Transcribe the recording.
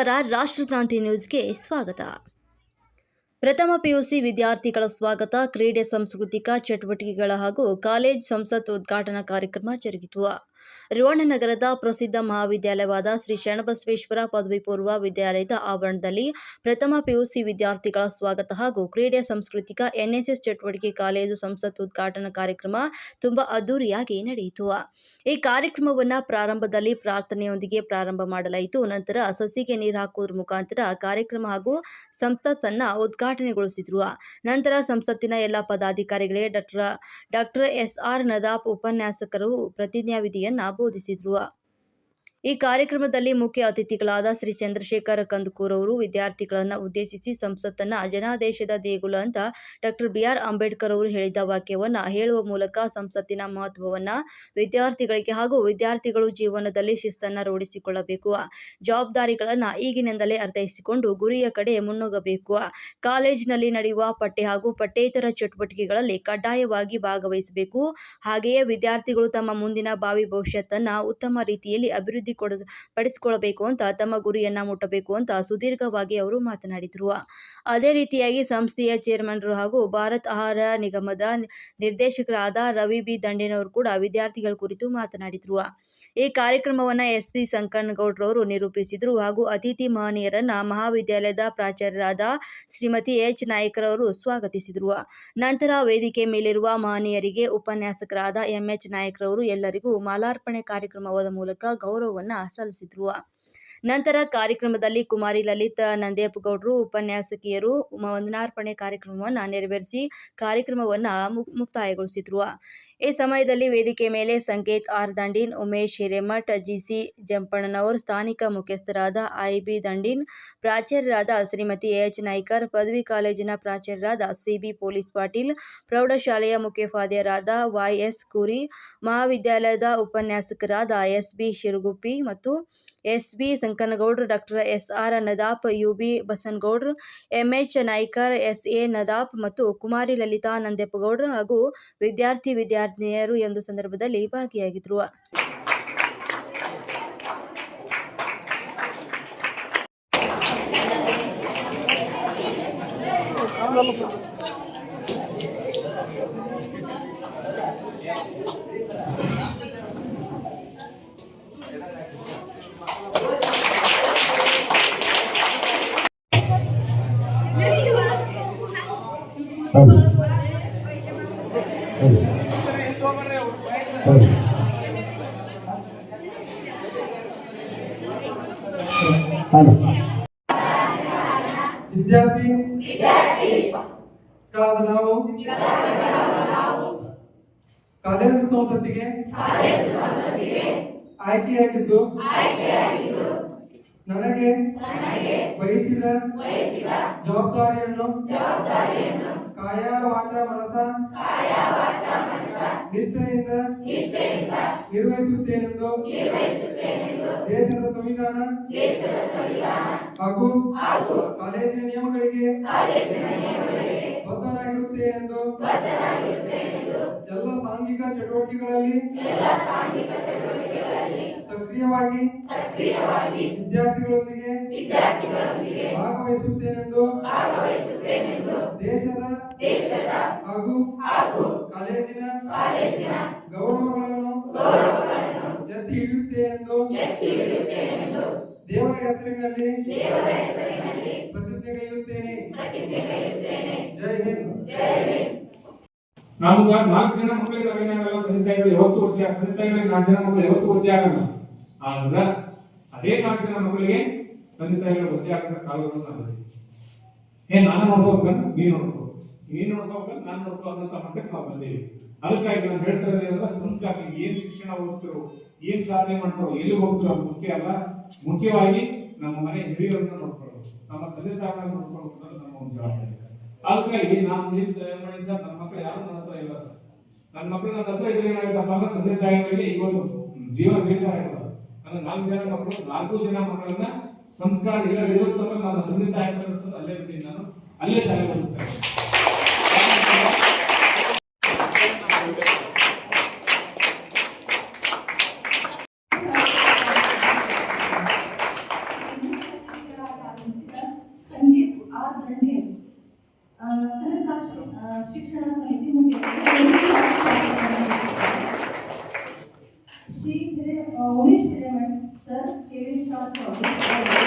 ನಮಸ್ಕಾರ ರಾಷ್ಟ್ರಕ್ರಾಂತಿ ನ್ಯೂಸ್ಗೆ ಸ್ವಾಗತ. ಪ್ರಥಮ ಪಿಯುಸಿ ವಿದ್ಯಾರ್ಥಿಗಳ ಸ್ವಾಗತ, ಕ್ರೀಡೆ ಸಾಂಸ್ಕೃತಿಕ ಚಟುವಟಿಕೆಗಳ ಹಾಗೂ ಕಾಲೇಜ್ ಸಂಸತ್ ಉದ್ಘಾಟನಾ ಕಾರ್ಯಕ್ರಮ ಜರುಗಿತು. ರೇವಣ್ಣನಗರದ ಪ್ರಸಿದ್ಧ ಮಹಾವಿದ್ಯಾಲಯವಾದ ಶ್ರೀ ಶರಣಬಸವೇಶ್ವರ ಪದವಿ ಪೂರ್ವ ವಿದ್ಯಾಲಯದ ಆವರಣದಲ್ಲಿ ಪ್ರಥಮ ಪಿಯುಸಿ ವಿದ್ಯಾರ್ಥಿಗಳ ಸ್ವಾಗತ ಹಾಗೂ ಕ್ರೀಡೆ ಸಾಂಸ್ಕೃತಿಕ ಎನ್ಎಸ್ಎಸ್ ಚಟುವಟಿಕೆ ಕಾಲೇಜು ಸಂಸತ್ ಉದ್ಘಾಟನಾ ಕಾರ್ಯಕ್ರಮ ತುಂಬಾ ಅದ್ದೂರಿಯಾಗಿ ನಡೆಯಿತು. ಈ ಕಾರ್ಯಕ್ರಮವನ್ನು ಪ್ರಾರಂಭದಲ್ಲಿ ಪ್ರಾರ್ಥನೆಯೊಂದಿಗೆ ಪ್ರಾರಂಭ ಮಾಡಲಾಯಿತು. ನಂತರ ಸಸಿಗೆ ನೀರು ಹಾಕುವುದರ ಮುಖಾಂತರ ಕಾರ್ಯಕ್ರಮ ಹಾಗೂ ಸಂಸತ್ತನ್ನ ಉದ್ಘಾಟನೆಗೊಳಿಸಿದ್ರು. ನಂತರ ಸಂಸತ್ತಿನ ಎಲ್ಲ ಪದಾಧಿಕಾರಿಗಳೇ doctor doctor S R Nadaf ಉಪನ್ಯಾಸಕರು ಪ್ರತಿಜ್ಞಾವಿಧಿಯನ್ನ ಬೋಧಿಸಿದ್ರು ಈ ಕಾರ್ಯಕ್ರಮದಲ್ಲಿ ಮುಖ್ಯ ಅತಿಥಿಗಳಾದ ಶ್ರೀ ಚಂದ್ರಶೇಖರ ಕಂದಕೂರ್ ಅವರು ವಿದ್ಯಾರ್ಥಿಗಳನ್ನು ಉದ್ದೇಶಿಸಿ ಸಂಸತ್ತನ್ನ ಜನಾದೇಶದ ದೇಗುಲ ಅಂತ ಡಾಕ್ಟರ್ ಬಿ ಆರ್ ಅಂಬೇಡ್ಕರ್ ಅವರು ಹೇಳಿದ ವಾಕ್ಯವನ್ನ ಹೇಳುವ ಮೂಲಕ ಸಂಸತ್ತಿನ ಮಹತ್ವವನ್ನ ವಿದ್ಯಾರ್ಥಿಗಳಿಗೆ ಹಾಗೂ ವಿದ್ಯಾರ್ಥಿಗಳು ಜೀವನದಲ್ಲಿ ಶಿಸ್ತನ್ನ ರೂಢಿಸಿಕೊಳ್ಳಬೇಕು. ಜವಾಬ್ದಾರಿಗಳನ್ನ ಈಗಿನಿಂದಲೇ ಅರ್ಥೈಸಿಕೊಂಡು ಗುರಿಯ ಕಡೆ ಮುನ್ನುಗ್ಗಬೇಕು. ಕಾಲೇಜಿನಲ್ಲಿ ನಡೆಯುವ ಪಠ್ಯ ಹಾಗೂ ಪಠ್ಯೇತರ ಚಟುವಟಿಕೆಗಳಲ್ಲಿ ಕಡ್ಡಾಯವಾಗಿ ಭಾಗವಹಿಸಬೇಕು. ಹಾಗೆಯೇ ವಿದ್ಯಾರ್ಥಿಗಳು ತಮ್ಮ ಮುಂದಿನ ಭಾವಿ ಭವಿಷ್ಯತ್ತನ್ನ ಉತ್ತಮ ರೀತಿಯಲ್ಲಿ ಅಭಿವೃದ್ಧಿ ಕೊಡ ಪಡಿಸಿಕೊಳ್ಳಬೇಕು ಅಂತ ತಮ್ಮ ಗುರಿಯನ್ನ ಮುಟ್ಟಬೇಕು ಅಂತ ಸುದೀರ್ಘವಾಗಿ ಅವರು ಮಾತನಾಡಿದ್ರು. ಅದೇ ರೀತಿಯಾಗಿ ಸಂಸ್ಥೆಯ ಚೇರ್ಮನ್ರು ಹಾಗೂ ಭಾರತ್ ಆಹಾರ ನಿಗಮದ ನಿರ್ದೇಶಕರಾದ ರವಿ ಬಿ. ದಂಡೇನವರು ಕೂಡ ವಿದ್ಯಾರ್ಥಿಗಳ ಕುರಿತು ಮಾತನಾಡಿದರು. ಈ ಕಾರ್ಯಕ್ರಮವನ್ನು ಎಸ್ ವಿ ಸಂಕನಗೌಡ್ರವರು ನಿರೂಪಿಸಿದರು. ಹಾಗೂ ಅತಿಥಿ ಮಹನೀಯರನ್ನು ಮಹಾವಿದ್ಯಾಲಯದ ಪ್ರಾಚಾರ್ಯರಾದ ಶ್ರೀಮತಿ ಎಚ್ ನಾಯ್ಕರವರು ಸ್ವಾಗತಿಸಿದರು. ನಂತರ ವೇದಿಕೆ ಮೇಲಿರುವ ಮಹನೀಯರಿಗೆ ಉಪನ್ಯಾಸಕರಾದ ಎಂಎಚ್ ನಾಯ್ಕರವರು ಎಲ್ಲರಿಗೂ ಮಾಲಾರ್ಪಣೆ ಕಾರ್ಯಕ್ರಮದ ಮೂಲಕ ಗೌರವವನ್ನು ಸಲ್ಲಿಸಿದರು. ನಂತರ ಕಾರ್ಯಕ್ರಮದಲ್ಲಿ ಕುಮಾರಿ ಲಲಿತ್ ನಂದೇಪಗೌಡರು, ಉಪನ್ಯಾಸಕಿಯರು ವಂದನಾರ್ಪಣೆ ಕಾರ್ಯಕ್ರಮವನ್ನು ನೆರವೇರಿಸಿ ಕಾರ್ಯಕ್ರಮವನ್ನು ಮುಕ್- ಮುಕ್ತಾಯಗೊಳಿಸಿದ್ರು. ಈ ಸಮಯದಲ್ಲಿ ವೇದಿಕೆ ಮೇಲೆ ಸಂಕೇತ್ ಆರ್ ದಂಡಿನ್, ಉಮೇಶ್ ಹಿರೇಮಠ್, ಜಿಸಿ ಜಂಪಣ್ಣನವರ್, ಸ್ಥಾನಿಕ ಮುಖ್ಯಸ್ಥರಾದ ಐಬಿ ದಂಡೀನ್ ಪ್ರಾಚಾರ್ಯರಾದ ಶ್ರೀಮತಿ ಎಚ್. ನಾಯ್ಕರ್, ಪದವಿ ಕಾಲೇಜಿನ ಪ್ರಾಚಾರ್ಯರಾದ ಸಿಬಿ ಪೊಲೀಸ್ ಪಾಟೀಲ್, ಪ್ರೌಢಶಾಲೆಯ ಮುಖ್ಯೋಪಾಧ್ಯಾಯರಾದ ವೈಎಸ್ ಕುರಿ, ಮಹಾವಿದ್ಯಾಲಯದ ಉಪನ್ಯಾಸಕರಾದ ಎಸ್. ಬಿ. ಶಿರುಗುಪ್ಪಿ ಮತ್ತು S. B. Sankanagoudru, doctor S. R. Nadaf U. B. Basanagoudru MH Naikar, S. A. Nadaf ಮತ್ತು ಕುಮಾರಿ ಲಲಿತಾ ನಂದೆಪ್ಪಗೌಡ್ರು ಹಾಗೂ ವಿದ್ಯಾರ್ಥಿ ವಿದ್ಯಾರ್ಥಿನಿಯರು ಎಂದು ಸಂದರ್ಭದಲ್ಲಿ ಭಾಗಿಯಾಗಿದ್ದರು ಹೌದು ವಿದ್ಯಾರ್ಥಿ ನಾವು? ಕಾಲೇಜು ಸಂಸತ್ತಿಗೆ? ಆಯ್ಕೆಯಾಗಿದ್ದು ನನಗೆ ವಹಿಸಿದ ಜವಾಬ್ದಾರಿಯನ್ನು? ಕಾಯ ವಾಚ ಮನಸ ನಿಷ್ಠೆಯಿಂದ ನಿರ್ವಹಿಸುತ್ತೇನೆಂದು? ದೇಶದ ಸಂವಿಧಾನ ಹಾಗೂ ಕಾಲೇಜಿನ ನಿಯಮಗಳಿಗೆ ಬದ್ಧನಾಗಿರುತ್ತೇನೆಂದು ಎಲ್ಲ ಸಾಂಘಿಕ ಚಟುವಟಿಕೆಗಳಲ್ಲಿ ಸಕ್ರಿಯವಾಗಿ ವಿದ್ಯಾರ್ಥಿಗಳೊಂದಿಗೆ ಭಾಗವಹಿಸುತ್ತೇನೆಂದು ದೇಶದ ಹಾಗೂ ಕಾಲೇಜಿನ ಗೌರವಗಳನ್ನು ಎತ್ತಿ ಹಿಡಿಯುತ್ತೇನೆಂದು ದೇವರ ಹೆಸರಿನಲ್ಲಿ ಪ್ರತಿಜ್ಞೆಗೈಯುತ್ತೇನೆ. ಜೈ ಹಿಂದ್. ನಮ್ಗ ನಾಲ್ಕು ಜನ ಮಕ್ಕಳಿಗೆ ನಾವೇನಾಗಲ್ಲ ತಂದೆ ಯಾವತ್ತು ವರ್ಷ ತಂದೆ ತಾಯಿಗಳಿಗೆ ನಾಲ್ಕು ಜನ ಮಕ್ಕಳು ಯಾವತ್ತು ವರ್ಷ ಆಗಲ್ಲ ಆದ್ರೆ ಅದೇ ನಾಲ್ಕು ಜನ ಮಕ್ಕಳಿಗೆ ತಂದೆ ತಾಯಿಗಳು ವರ್ಷ ಆಗ್ತಕ್ಕ ಕಾಲಗಳು ನಮ್ಮಲ್ಲಿ ಏ ನಾನು ನೋಡ್ಕೋಬೇಕಂತ ನೀನು ನೋಡ್ಕೋ. ನೀನು ನೋಡ್ಕೋಬೇಕು ನಾನು ಅಂತ ಮಟ್ಟಕ್ಕೆ ನಾವು ಬಂದೀವಿ. ಅದಕ್ಕಾಗಿ ನಾನು ಹೇಳ್ತಾ ಇರೋದ್ರಿಂದ ಸಂಸ್ಕಾರ ಏನ್ ಶಿಕ್ಷಣ ಓದ್ತಿರೋ ಏನ್ ಸಾಧನೆ ಮಾಡ್ತಾರೋ, ಎಲ್ಲಿ ಹೋಗ್ತಿರೋ ಮುಖ್ಯ ಅಲ್ಲ. ಮುಖ್ಯವಾಗಿ ನಮ್ಮ ಮನೆ ಹಿರಿಯರನ್ನ ನೋಡ್ಕೊಳ್ಳೋದು, ನಮ್ಮ ತಂದೆ ತಾಯಿಗಳನ್ನ ನೋಡ್ಕೊಳ್ಳೋದು ನಮ್ಮ ಒಂದು ಜವಾಬ್ದಾರಿ. ಅದಕ್ಕಾಗಿ ನಾನು ನೀನು ಮಾಡಿ ಸರ್ ನನ್ನ ಮಕ್ಕಳು ಯಾರು ನನ್ನ ಹತ್ರ ಇಲ್ಲ ಸರ್. ನನ್ನ ಮಕ್ಕಳು ನನ್ನ ಹತ್ರ ಇದ್ರೆ ಏನಾಗುತ್ತಪ್ಪ ಅಂದ್ರೆ, ತಂದೆ ತಾಯಿಗಳಿಗೆ ಇವತ್ತು ಜೀವನ ಬೇಸರ ಆಗಿರೋದು ಅಂದ್ರೆ ನಾಲ್ಕು ಜನ ಮಕ್ಕಳು, ನಾಲ್ಕು ಜನ ಮಕ್ಕಳನ್ನ ಸಂಸ್ಕಾರ ಇಲ್ಲ ಇರುತ್ತಂದ್ರೆ ನನ್ನ ತಂದೆ ತಾಯಿ ಅಲ್ಲೇ ಬಿಟ್ಟು ನಾನು. ಅಲ್ಲೇ ಶಾಲೆ शिक्षण समिती मुकेश सर केवी स्टॉक